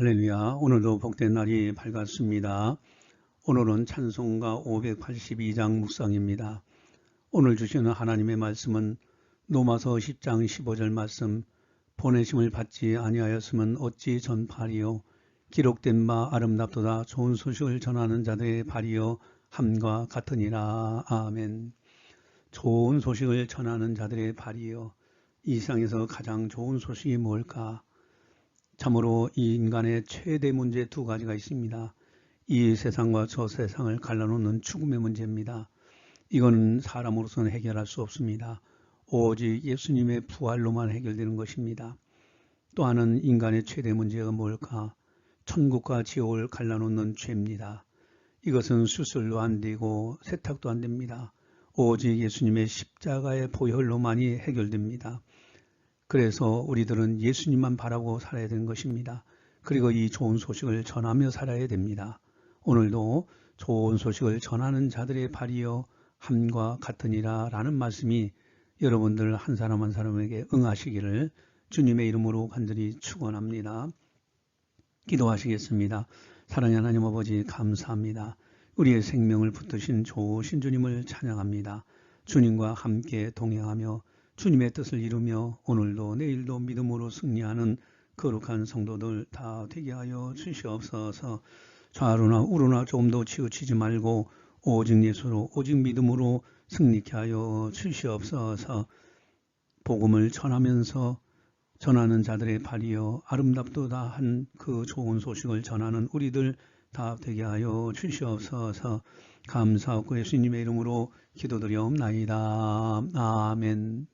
할렐루야. 오늘도 복된 날이 밝았습니다. 오늘은 찬송가 582장 묵상입니다. 오늘 주시는 하나님의 말씀은 로마서 10장 15절 말씀 보내심을 받지 아니하였으면 어찌 전파리요 기록된 바 아름답도다 좋은 소식을 전하는 자들의 발이요 함과 같으니라. 아멘. 좋은 소식을 전하는 자들의 발이요 이 세상에서 가장 좋은 소식이 뭘까? 참으로 이 인간의 최대 문제 두 가지가 있습니다. 이 세상과 저 세상을 갈라놓는 죽음의 문제입니다. 이거는 사람으로서는 해결할 수 없습니다. 오직 예수님의 부활로만 해결되는 것입니다. 또 하나는 인간의 최대 문제가 뭘까? 천국과 지옥을 갈라놓는 죄입니다. 이것은 수술도 안 되고 세탁도 안 됩니다. 오직 예수님의 십자가의 보혈로만이 해결됩니다. 그래서 우리들은 예수님만 바라고 살아야 되는 것입니다. 그리고 이 좋은 소식을 전하며 살아야 됩니다. 오늘도 좋은 소식을 전하는 자들의 발이여 함과 같으니라 라는 말씀이 여러분들 한 사람 한 사람에게 응하시기를 주님의 이름으로 간절히 축원합니다. 기도하시겠습니다. 사랑의 하나님 아버지 감사합니다. 우리의 생명을 붙드신 좋으신 주님을 찬양합니다. 주님과 함께 동행하며 주님의 뜻을 이루며 오늘도 내일도 믿음으로 승리하는 거룩한 성도들 다 되게 하여 주시옵소서. 좌로나 우로나 조금도 치우치지 말고 오직 예수로 오직 믿음으로 승리케 하여 주시옵소서. 복음을 전하면서 전하는 자들의 발이여 아름답도다 한 그 좋은 소식을 전하는 우리들 다 되게 하여 주시옵소서. 감사하고 예수님의 이름으로 기도드리옵나이다. 아멘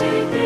she